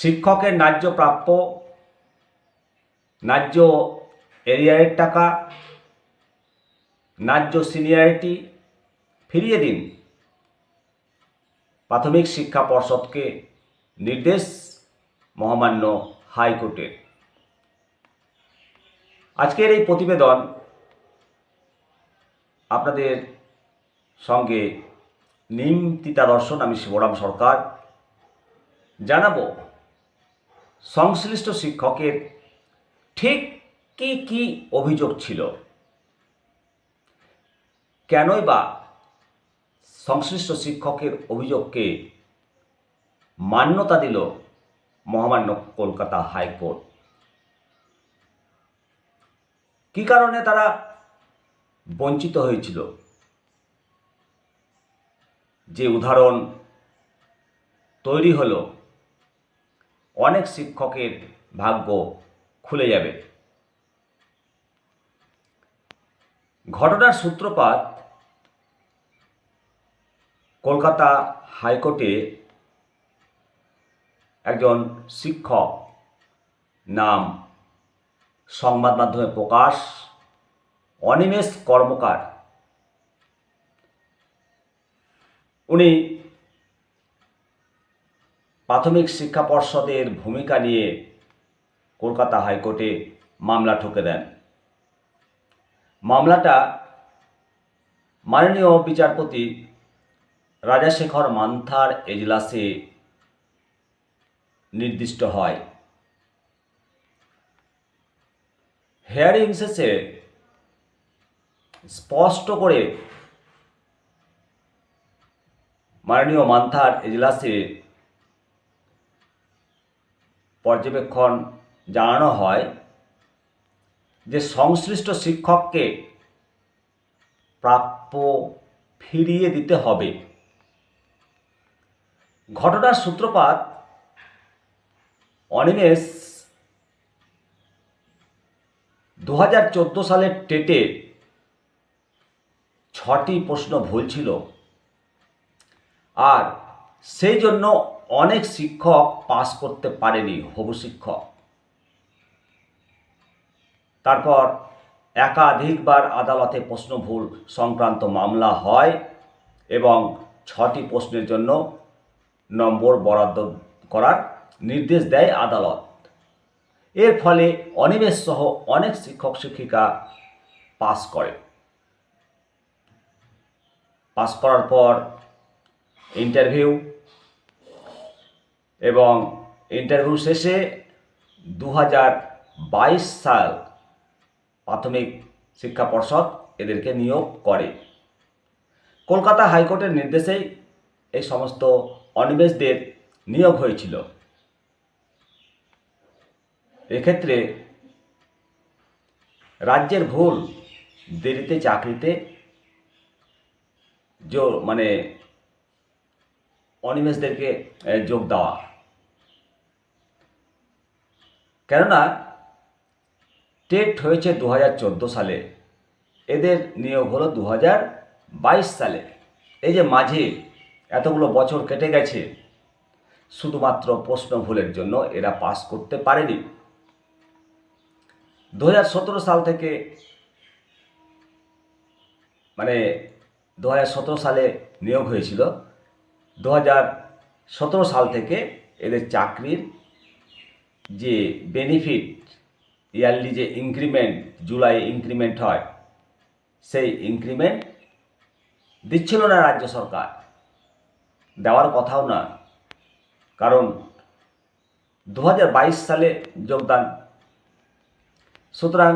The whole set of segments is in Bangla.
শিক্ষকের ন্যায্য প্রাপ্য, ন্যায্য এরিয়ারের টাকা, ন্যায্য সিনিয়রিটি ফিরিয়ে দিন। প্রাথমিক শিক্ষা পর্ষদকে নির্দেশ মহামান্য হাইকোর্টের। আজকের এই প্রতিবেদন আপনাদের সঙ্গে নিম তিতা দর্শন আমি শিবরাম সরকার। জানাব সংশ্লিষ্ট শিক্ষকের ঠিক কি কি অভিযোগ ছিল? কেনই বা সংশ্লিষ্ট শিক্ষকের অভিযোগকে মান্যতা দিল মহামান্য কলকাতা হাইকোর্ট? কি কারণে তারা বঞ্চিত হয়েছিল? যে উদাহরণ তৈরি হলো অনেক শিক্ষকের ভাগ্য খুলে যাবে। ঘটনার সূত্রপাত কলকাতা হাইকোর্টে একজন শিক্ষক নাম সংবাদ মাধ্যমে প্রকাশ, অনিমেষ কর্মকার। উনি প্রাথমিক শিক্ষা পর্ষদের ভূমিকা নিয়ে কলকাতা হাইকোর্টে মামলা ঠুকে দেন। মামলাটা মাননীয় বিচারপতি রাজাশেখর মান্থার এজলাসে নির্দিষ্ট হয়। হেয়ারিং শেষে স্পষ্ট করে মাননীয় মান্থার এজলাসে পর্যবেক্ষণ জানানো হয় যে সংশ্লিষ্ট শিক্ষককে প্রাপ্য ফিরিয়ে দিতে হবে। ঘটনার সূত্রপাত অনিমেষ দু হাজার চোদ্দ সালের টেটে ছটি প্রশ্ন ভুল ছিল। আর সেই জন্য অনেক শিক্ষক পাস করতে পারেনি হবু শিক্ষক। তারপর একাধিকবার আদালতে প্রশ্ন ভুল সংক্রান্ত মামলা হয় এবং ছটি প্রশ্নের জন্য নম্বর বরাদ্দ করার নির্দেশ দেয় আদালত। এর ফলে অনিমেষ সহ অনেক শিক্ষক শিক্ষিকা পাস করে পাস করার পর ইন্টারভিউ এবং ইন্টারভিউ শেষে দু হাজার বাইশ সাল প্রাথমিক শিক্ষা পর্ষদ এদেরকে নিয়োগ করে। কলকাতা হাইকোর্টের নির্দেশেই এই সমস্ত অনিমেষদের নিয়োগ হয়েছিল। এক্ষেত্রে রাজ্যের ভুল, দেরিতে চাকরিতে জো মানে অনিমেষদেরকে যোগ দেওয়া। কেননা টেট হয়েছে দু হাজার চোদ্দ সালে। এদের নিয়োগ হলো দু হাজার বাইশ সালে। এই যে মাঝে এতগুলো বছর কেটে গেছে, শুধুমাত্র প্রশ্ন ভুলের জন্য এরা পাস করতে পারেনি। দু হাজার সতেরো সাল থেকে মানে দু হাজার সতেরো সালে নিয়োগ হয়েছিল। দু হাজার সতেরো সাল থেকে এদের চাকরির যে বেনিফিট ইয়ারলি যে ইনক্রিমেন্ট জুলাই ইনক্রিমেন্ট হয়, সেই ইনক্রিমেন্ট দিচ্ছিল না রাজ্য সরকার। দেওয়ার কথাও না। কারণ দু হাজার বাইশ সালে যোগদান। সুতরাং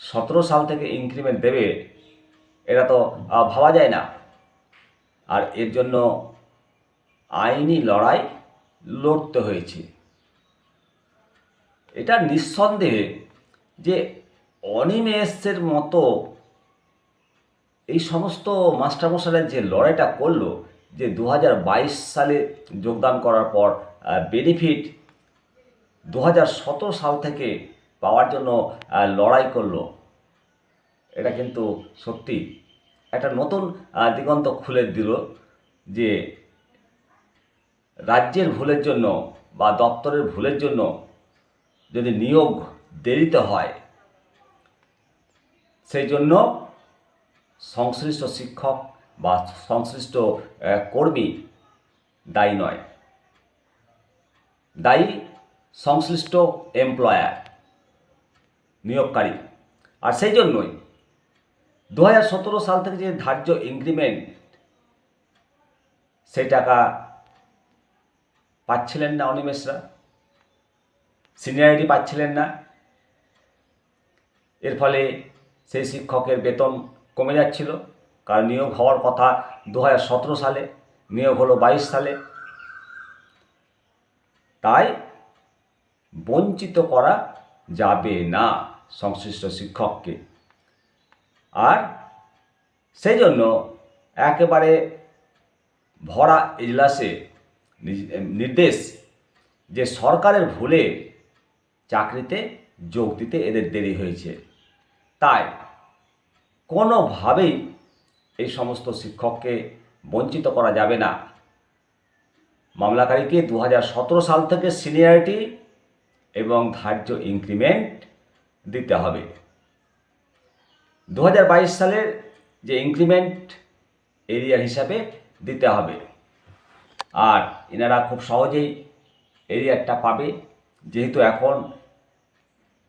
সতেরো সাল থেকে ইনক্রিমেন্ট দেবে, এটা তো ভাবা যায় না। আর এর জন্য আইনি লড়াই লড়তে হয়েছে। এটা নিঃসন্দেহে যে অনিমেষের মতো এই সমস্ত মাস্টারমশাইরা যে লড়াইটা করল, যে দু হাজার বাইশ সালে যোগদান করার পর বেনিফিট দু হাজার সতেরো সাল থেকে পাওয়ার জন্য লড়াই করল, এটা কিন্তু সত্যি। একটা নতুন দিগন্ত খুলে দিল যে রাজ্যের ভুলের জন্য বা দপ্তরের ভুলের জন্য যদি নিয়োগ দেরিতে হয়, সেই জন্য সংশ্লিষ্ট শিক্ষক বা সংশ্লিষ্ট কর্মী দায়ী নয়। দায়ী সংশ্লিষ্ট এমপ্লয়ার, নিয়োগকারী। আর সেই জন্যই দু হাজার সতেরো সাল থেকে যে ধার্য ইনক্রিমেন্ট, সেই টাকা পাচ্ছিলেন না অনিমেষরা। সিনিয়রিটি পাচ্ছিলেন না। এর ফলে সেই শিক্ষকের বেতন কমে যাচ্ছিল। কারণ নিয়োগ হওয়ার কথা দু হাজার সতেরো সালে, নিয়োগ হলো বাইশ সালে। তাই বঞ্চিত করা যাবে না সংশ্লিষ্ট শিক্ষককে। আর সেই জন্য একেবারে ভরা এজলাসে নির্দেশ যে সরকারের ভুলে চাকরিতে যোগ দিতে এদের দেরি হয়েছে। তাই কোনোভাবেই এই সমস্ত শিক্ষককে বঞ্চিত করা যাবে না। মামলাকারীকে দু হাজার সতেরো সাল থেকে সিনিয়রিটি এবং ধার্য ইনক্রিমেন্ট দিতে হবে। দু হাজার বাইশ সালের যে ইনক্রিমেন্ট এরিয়া হিসাবে দিতে হবে। আর এনারা খুব সহজেই এরিয়ারটা পাবে। যেহেতু এখন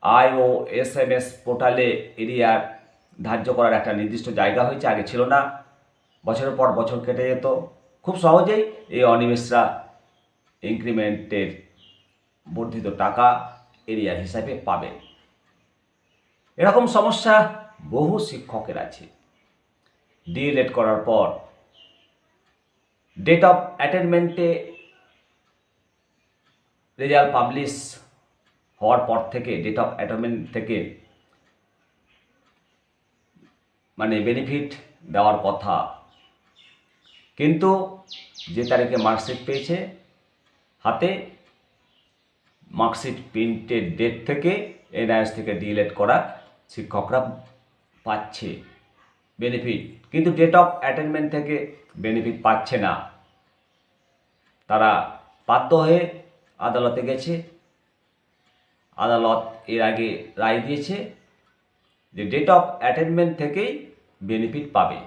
I O S M S পোর্টালে এরিয়ার ধার্য করার একটা নির্দিষ্ট জায়গা হয়েছে, আগে ছিল না। বছরের পর বছর কেটে যেত। খুব সহজেই এই অনিমেষরা ইনক্রিমেন্টের বর্ধিত টাকা এরিয়া হিসাবে পাবে। এরকম সমস্যা বহু শিক্ষকের আছে। ডিএলএড করার পর ডেট অফ অ্যাটেনমেন্টে রেজাল্ট পাবলিশ হওয়ার পর থেকে ডেট অফ অ্যাটেনমেন্ট থেকে মানে বেনিফিট দেওয়ার কথা। কিন্তু যে তারিখে মার্কশিট পেয়েছে, হাতে মার্কশিট প্রিন্টের ডেট থেকে এনআইএস থেকে ডিএলএড করা শিক্ষকরা পাচ্ছে বেনিফিট কিন্তু ডেট অফ অ্যাটেনমেন্ট থেকে বেনিফিট পাচ্ছে না। তারা বাধ্য হয়ে আদালতে গেছে। আদালত এর আগে রায় দিয়েছে যে ডেট অফ অ্যাটেনমেন্ট থেকেই বেনিফিট পাবে।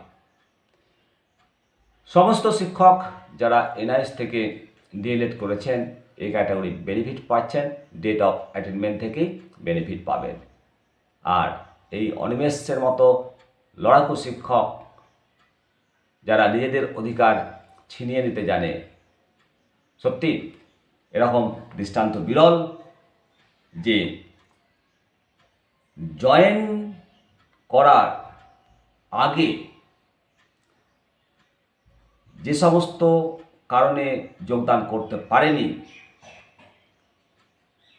সমস্ত শিক্ষক যারা এনআইএস থেকে ডিএলএড করেছেন, এই ক্যাটাগরি বেনিফিট পাচ্ছেন ডেট অফ অ্যাটেনমেন্ট থেকেই বেনিফিট পাবেন। আর এই অনিমেষের মতো লড়াকু শিক্ষক যারা নিজেদের অধিকার ছিনিয়ে নিতে জানে, সত্যি এরকম দৃষ্টান্ত বিরল যে জয়েন করার আগে যে সমস্ত কারণে যোগদান করতে পারেনি,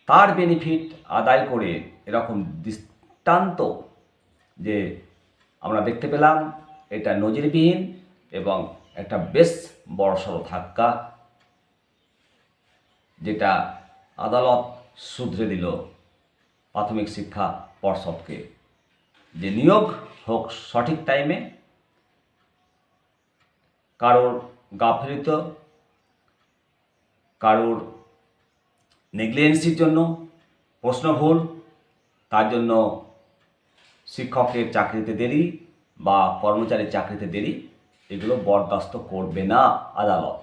তার বেনিফিট আদায় করে এরকম দৃষ্টান্ত যে আমরা দেখতে পেলাম, এটা নজিরবিহীন এবং একটা বেশ বড়সড় ধাক্কা, যেটা আদালত শুধরে দিল প্রাথমিক শিক্ষা পর্ষদকে। যে নিয়োগ হোক সঠিক টাইমে কারোর গাফলিত, কারোর নেগলিজেন্সির জন্য প্রশ্ন ভুল, তার জন্য শিক্ষকের চাকরিতে দেরি বা কর্মচারীর চাকরিতে দেরি, এগুলো বরদাস্ত করবে না আদালত।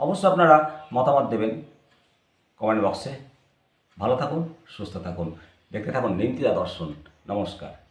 অবশ্য আপনারা মতামত দেবেন কমেন্ট বক্সে ভালো থাকুন সুস্থ থাকুন। দেখতে থাকুন নিমতিদা দর্শন। নমস্কার।